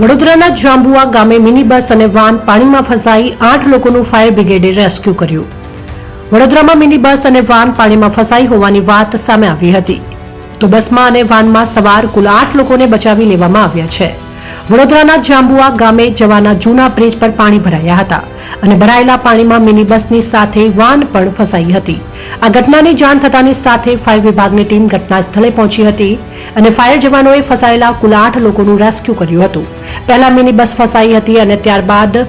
વડોદરાના જાંબુઆ ગામે mini bus અને વાન પાણીમાં ફસાઈ આઠ લોકોનું ફાયર બ્રિગેડે રેસ્ક્યુ કર્યું. વડોદરામાં મિની બસ અને વાન પાણીમાં ફસાઈ હોવાની વાત સામે આવી હતી. તો બસમાં અને વાનમાં સવાર કુલ આઠ લોકોને બચાવી લેવામાં આવ્યા છે. વડોદરાના જાંબુઆ ગામે જવાના જૂના બ્રિજ પર પાણી ભરાયા હતા અને ભરાયેલા પાણીમાં મિની બસની સાથે વાન પણ ફસાઈ હતી. આ ઘટનાની જાણ થતાની સાથે ફાયર વિભાગની ટીમ ઘટના સ્થળે પહોંચી હતી અને ફાયર જવાનોએ ફસાયેલા કુલ આઠ લોકોનું રેસ્ક્યુ કર્યું હતું. પહેલા મિની બસ ફસાઈ હતી અને ત્યારબાદ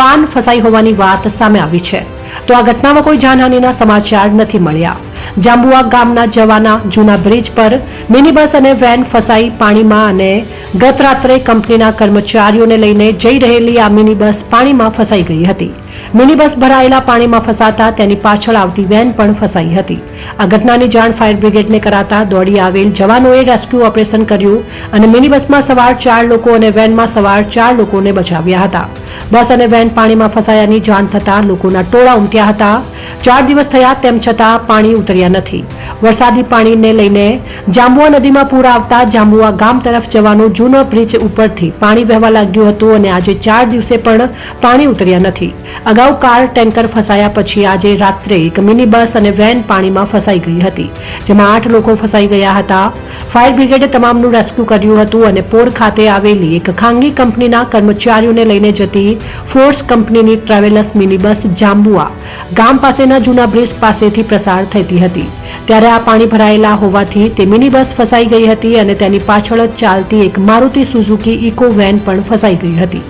વાન ફસાઈ હોવાની વાત સામે આવી છે. તો આ ઘટનામાં કોઈ જાનહાનિના સમાચાર નથી મળ્યા. જાંબુઆ ગામના જવાના જૂના બ્રિજ પર મિની બસ અને વેન ફસાઈ પાણીમાં અને ગત રાત્રે કંપનીના કર્મચારીઓને લઈને જઈ રહેલી આ મિની બસ પાણીમાં ફસાઈ ગઈ હતી. મિની બસ ભરાયેલા પાણીમાં ફસાતા તેની પાછળ આવતી વેન પણ ફસાઈ હતી. આ ઘટનાની જાણ ફાયર બ્રિગેડને કરાતા દોડી આવેલ જવાનોએ રેસ્ક્યુ ઓપરેશન કર્યું અને મિની બસમાં સવાર ચાર લોકો અને વેનમાં સવાર ચાર લોકોને બચાવ્યા હતા. બસ અને વેન પાણીમાં ફસાયાની જાણ થતાં લોકોના ટોળા ઉમટ્યા હતા. ચાર દિવસ થયા તેમ છતાં પાણી ઉતર્યા નથી. વરસાદી પાણીને લઈને જાંબુઆ નદીમાં પૂર આવતા જાંબુઆ ગામ તરફ જવાનું જૂનો બ્રિજ ઉપરથી પાણી વહેવા લાગ્યું હતું અને આજે ચાર દિવસે પણ પાણી ઉતર્યા નથી. અગાઉ કાર, ટેન્કર ફસાયા પછી આજે રાત્રે એક મિની બસ અને વેન પાણીમાં ફસાઈ ગઈ હતી, જેમાં આઠ લોકો ફસાઈ ગયા હતા. ફાયર બ્રિગેડે તમામનું રેસ્ક્યુ કર્યું હતું અને પોર ખાતે આવેલી એક ખાનગી કંપનીના કર્મચારીઓને લઈને જતી ફોર્સ કંપનીની ટ્રાવેલર્સ મિની બસ જાંબુઆ ગામ પાસેના જૂના બ્રિજ પાસેથી પ્રસાર થતી હતી. ત્યારે આ પાણી ભરાયેલા હોવાથી તે મિની બસ ફસાઈ ગઈ હતી અને તેની પાછળ જ ચાલતી એક મારુતિ સુઝુકી ઇકો વેન પણ ફસાઈ ગઈ હતી.